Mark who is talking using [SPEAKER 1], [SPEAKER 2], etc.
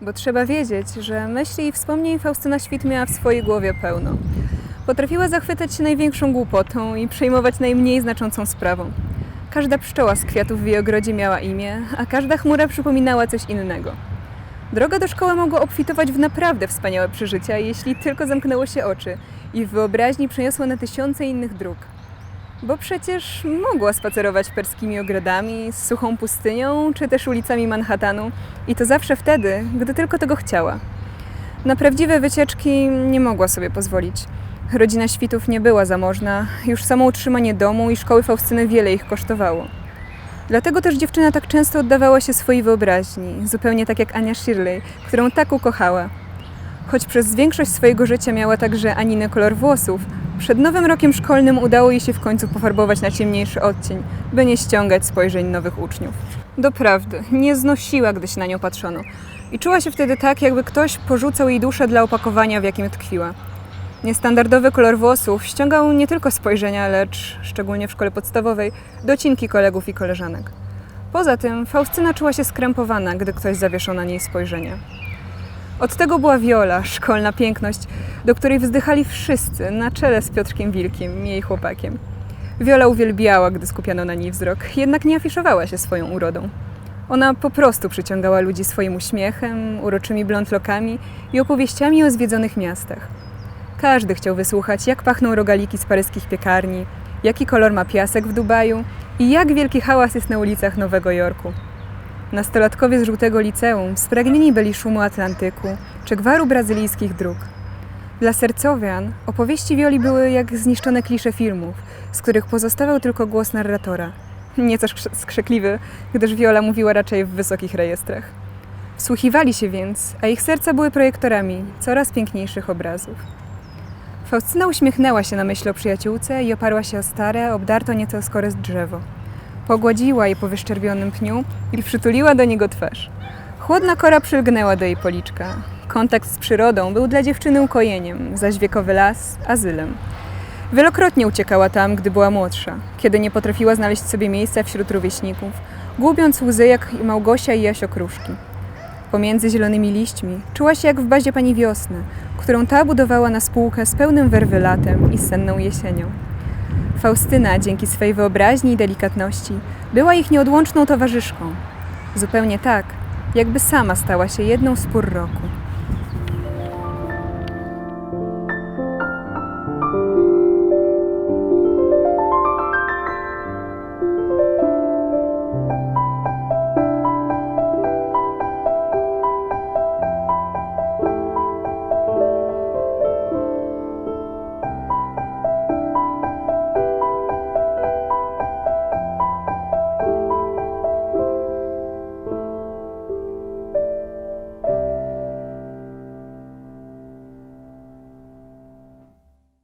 [SPEAKER 1] bo trzeba wiedzieć, że myśli i wspomnień Faustyna Świt miała w swojej głowie pełno. Potrafiła zachwycać się największą głupotą i przejmować najmniej znaczącą sprawą. Każda pszczoła z kwiatów w jej ogrodzie miała imię, a każda chmura przypominała coś innego. Droga do szkoły mogła obfitować w naprawdę wspaniałe przeżycia, jeśli tylko zamknęło się oczy i w wyobraźni przeniosło na tysiące innych dróg. Bo przecież mogła spacerować perskimi ogrodami, z suchą pustynią, czy też ulicami Manhattanu i to zawsze wtedy, gdy tylko tego chciała. Na prawdziwe wycieczki nie mogła sobie pozwolić. Rodzina Świtów nie była zamożna, już samo utrzymanie domu i szkoły Faustyny wiele ich kosztowało. Dlatego też dziewczyna tak często oddawała się swojej wyobraźni, zupełnie tak jak Ania Shirley, którą tak ukochała. Choć przez większość swojego życia miała także Aniny kolor włosów, przed nowym rokiem szkolnym udało jej się w końcu pofarbować na ciemniejszy odcień, by nie ściągać spojrzeń nowych uczniów. Doprawdy, nie znosiła, gdy się na nią patrzono. I czuła się wtedy tak, jakby ktoś porzucał jej duszę dla opakowania, w jakim tkwiła. Niestandardowy kolor włosów ściągał nie tylko spojrzenia, lecz, szczególnie w szkole podstawowej, docinki kolegów i koleżanek. Poza tym Faustyna czuła się skrępowana, gdy ktoś zawieszał na niej spojrzenie. Od tego była Viola, szkolna piękność, do której wzdychali wszyscy, na czele z Piotrkiem Wilkiem, jej chłopakiem. Viola uwielbiała, gdy skupiano na niej wzrok, jednak nie afiszowała się swoją urodą. Ona po prostu przyciągała ludzi swoim uśmiechem, uroczymi blondlokami i opowieściami o zwiedzonych miastach. Każdy chciał wysłuchać, jak pachną rogaliki z paryskich piekarni, jaki kolor ma piasek w Dubaju i jak wielki hałas jest na ulicach Nowego Jorku. Nastolatkowie z żółtego liceum spragnieni byli szumu Atlantyku czy gwaru brazylijskich dróg. Dla sercowian opowieści Wioli były jak zniszczone klisze filmów, z których pozostawał tylko głos narratora. Nieco skrzekliwy, gdyż Viola mówiła raczej w wysokich rejestrach. Wsłuchiwali się więc, a ich serca były projektorami coraz piękniejszych obrazów. Faustyna uśmiechnęła się na myśl o przyjaciółce i oparła się o stare, obdarto nieco skore drzewo. Pogładziła je po wyszczerbionym pniu i przytuliła do niego twarz. Chłodna kora przylgnęła do jej policzka. Kontakt z przyrodą był dla dziewczyny ukojeniem, zaś wiekowy las azylem. Wielokrotnie uciekała tam, gdy była młodsza, kiedy nie potrafiła znaleźć sobie miejsca wśród rówieśników, gubiąc łzy jak Małgosia i Jasio Kruszki. Pomiędzy zielonymi liśćmi czuła się jak w bazie pani wiosny, którą ta budowała na spółkę z pełnym werwy latem i senną jesienią. Faustyna, dzięki swej wyobraźni i delikatności, była ich nieodłączną towarzyszką. Zupełnie tak, jakby sama stała się jedną z pór roku.